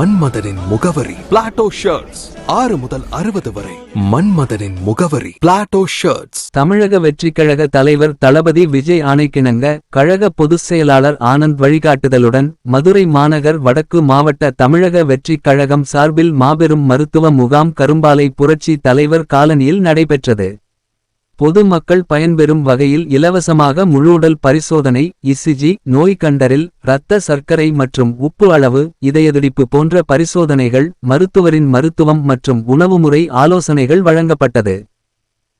மன்மதனின் முகவரி Plato shirts ஆறு முதல் அறுபது வரை மன்மதனின் முகவரி பிளாட்டோ ஷர்ட்ஸ் தமிழக வெற்றி கழக தலைவர் தளபதி விஜய் ஆணைக்கிணங்க கழக பொதுச் செயலாளர் ஆனந்த் வழிகாட்டுதலுடன் மதுரை மாநகர் வடக்கு மாவட்ட தமிழக வெற்றி கழகம் சார்பில் மாபெரும் மருத்துவ முகாம் கரும்பாலை புரட்சி தலைவர் காலனியில் நடைபெற்றது. பொதுமக்கள் பயன்பெறும் வகையில் இலவசமாக முழுடல் பரிசோதனை இசிஜி நோய் கண்டறில் இரத்த சர்க்கரை மற்றும் உப்பு அளவு இதயதுடிப்பு போன்ற பரிசோதனைகள் மருத்துவரின் மருத்துவம் மற்றும் உணவுமுறை ஆலோசனைகள் வழங்கப்பட்டது.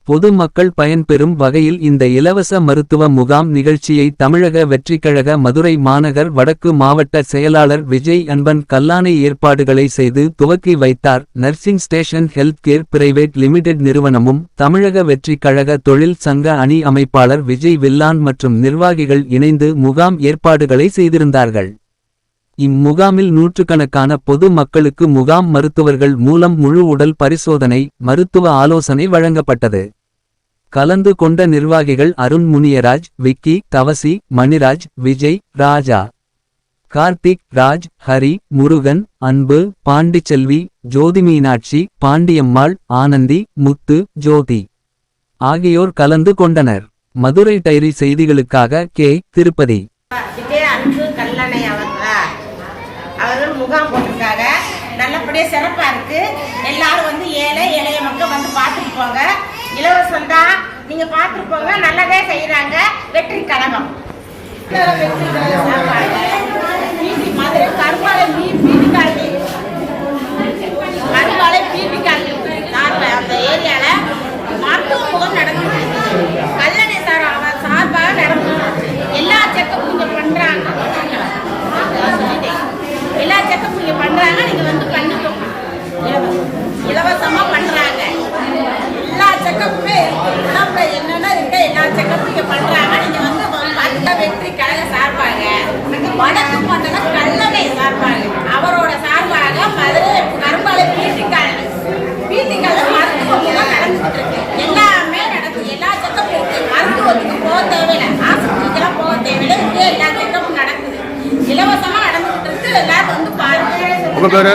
பொதுமக்கள் பயன்பெறும் வகையில் இந்த இலவச மருத்துவ முகாம் நிகழ்ச்சியை தமிழக வெற்றிக்கழக மதுரை மாநகர் வடக்கு மாவட்ட செயலாளர் விஜய் அன்பன் கல்லானை ஏற்பாடுகளை செய்து துவக்கி வைத்தார். Nursing station health care private limited நிறுவனமும் தமிழக வெற்றிக்கழக தொழில் சங்க அணி அமைப்பாளர் விஜய் வில்லான் மற்றும் நிர்வாகிகள் இணைந்து முகாம் ஏற்பாடுகளை செய்திருந்தார்கள். இம்முகாமில் நூற்றுக்கணக்கான பொது மக்களுக்கு முகாம் மருத்துவர்கள் மூலம் முழு உடல் பரிசோதனை மருத்துவ ஆலோசனை வழங்கப்பட்டது. கலந்து கொண்ட நிர்வாகிகள் அருண் முனியராஜ் விக்கி தவசி மணிராஜ் விஜய் ராஜா. கார்த்திக் ராஜ் ஹரி முருகன் அன்பு பாண்டிச்செல்வி ஜோதி மீனாட்சி பாண்டியம்மாள் ஆனந்தி முத்து ஜோதி. ஆகியோர் கலந்து கொண்டனர். மதுரை டைரி செய்திகளுக்காக கே. திருப்பதி இதே அன்பு கல்லணை அவர்களா அவர்கள் முகாம் போட்டிருக்காங்க. நல்லபடியாக சிறப்பாக இருக்கு. எல்லாரும் வந்து ஏழை எளிய மக்கள் வந்து பார்த்துட்டு போங்க. இலவசம் தான். நீங்கள் பார்த்துட்டு போங்க. நல்லதே செய்கிறாங்க வெற்றி கழகம். வெற்றி கழகம் சார்பாக BB Madurai Karuvalai BB colony Karuvalai BB colony சார்பாக அந்த ஏரியாவில் மருத்துவ முகம் நடக்குது கல்லணை சார் அவர் சார்பாக நடக்குது எல்லா செக்கப்பும் இங்கே பண்ணுறாங்க எல்லா செக்கப்பும் இங்கே பண்ணுறாங்க நீங்கள் வந்து பண்ணிக்கோங்க இலவசம் இலவசமாக பண்ணுறாங்க எல்லா செக்கப்புமே இருக்கு உடம்புல என்னென்ன இருக்கு எல்லா செக்கப்பும் இங்கே பண்ணுறாங்க நீங்கள் வந்து பார்த்துக்க வெற்றி கழக சார்பாக வடக்கு மண்டல கல்லணை சார்பாக அவரோட சார்பாக மதுரை கரும்பாலை பீட்டிக்காரன் பீட்டிக்காரன் மருத்துவ முகாம் நடந்துட்டு இருக்கு எல்லாமே நடக்குது எல்லா செக்கப்பும் இருக்கு மருத்துவத்துக்கு போக தேவையில்லை. ஆஸ்பத்திரிக்கெல்லாம் போக தேவையில்லை. இங்கே எல்லா செக்கப்பும் நடக்குது. இலவசமா நடந்துட்டு இருக்கு எல்லாரும் வந்து பாருங்க. உங்க பேரு?